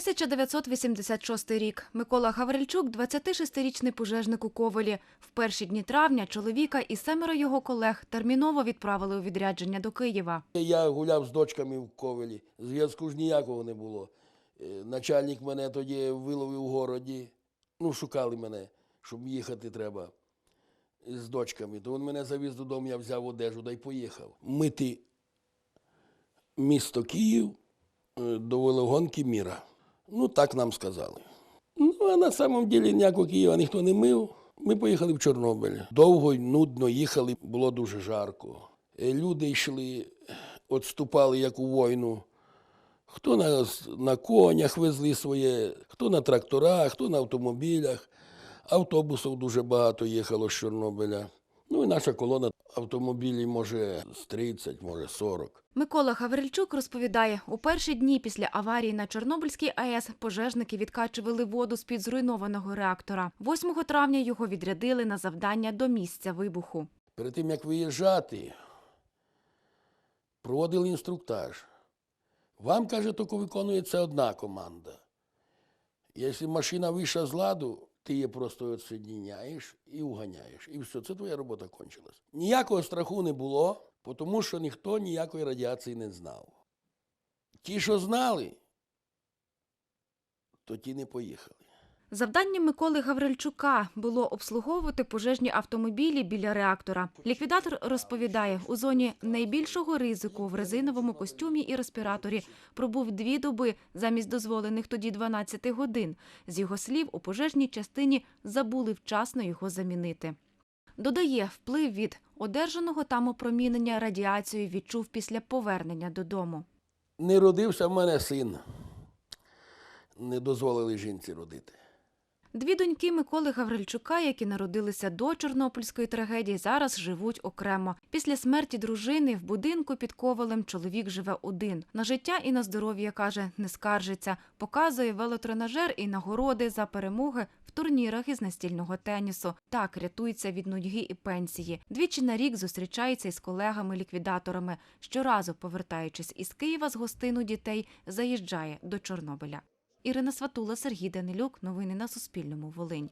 1986 рік. Микола Гаврильчук – 26-річний пожежник у Ковелі. В перші дні травня чоловіка і семеро його колег терміново відправили у відрядження до Києва. Я гуляв з дочками в Ковелі, зв'язку ж ніякого не було. Е, Начальник мене тоді виловив у городі. Ну, шукали мене, щоб їхати треба з дочками. То він мене завіз додому, я взяв одежу да й поїхав. Мити місто Київ е, до велогонки міра. Ну, так нам сказали. Ну, а на самом деле ніякого Києва ніхто не мив. Ми поїхали в Чорнобиль. Довго нудно їхали, було дуже жарко. Е, Люди йшли, відступали як у війну. Хто на, на конях везли своє, хто на тракторах, хто на автомобілях. Автобусів дуже багато їхало з Чорнобиля. Ну і наша колона автомобілів може з 30, може 40. Микола Гаврильчук розповідає, у перші дні після аварії на Чорнобильській АЕС пожежники відкачували воду з-під зруйнованого реактора. 8 травня його відрядили на завдання до місця вибуху. Перед тим, як виїжджати, проводили інструктаж. Вам, каже, тільки виконується одна команда. Якщо машина вийшла з ладу, ти її просто відсоєдняєш і уганяєш. І все, це твоя робота кончилась. Ніякого страху не було, тому що ніхто ніякої радіації не знав. Ті, що знали, то ті не поїхали. Завданням Миколи Гаврильчука було обслуговувати пожежні автомобілі біля реактора. Ліквідатор розповідає, у зоні найбільшого ризику в резиновому костюмі і респіраторі пробув дві доби замість дозволених тоді 12 годин. З його слів, у пожежній частині забули вчасно його замінити. Додає, вплив від одержаного там опромінення радіацією відчув після повернення додому. Не родився в мене син. Не дозволили жінці родити. Дві доньки Миколи Гаврильчука, які народилися до Чорнобильської трагедії, зараз живуть окремо. Після смерті дружини в будинку під ковалем чоловік живе один. На життя і на здоров'я каже, не скаржиться. Показує велотренажер і нагороди за перемоги в турнірах із настільного тенісу. Так рятується від нудьги і пенсії. Двічі на рік зустрічається із колегами-ліквідаторами. Щоразу, повертаючись із Києва з гостину дітей, заїжджає до Чорнобиля. Ірина Сватула, Сергій Данилюк. Новини на Суспільному. Волинь.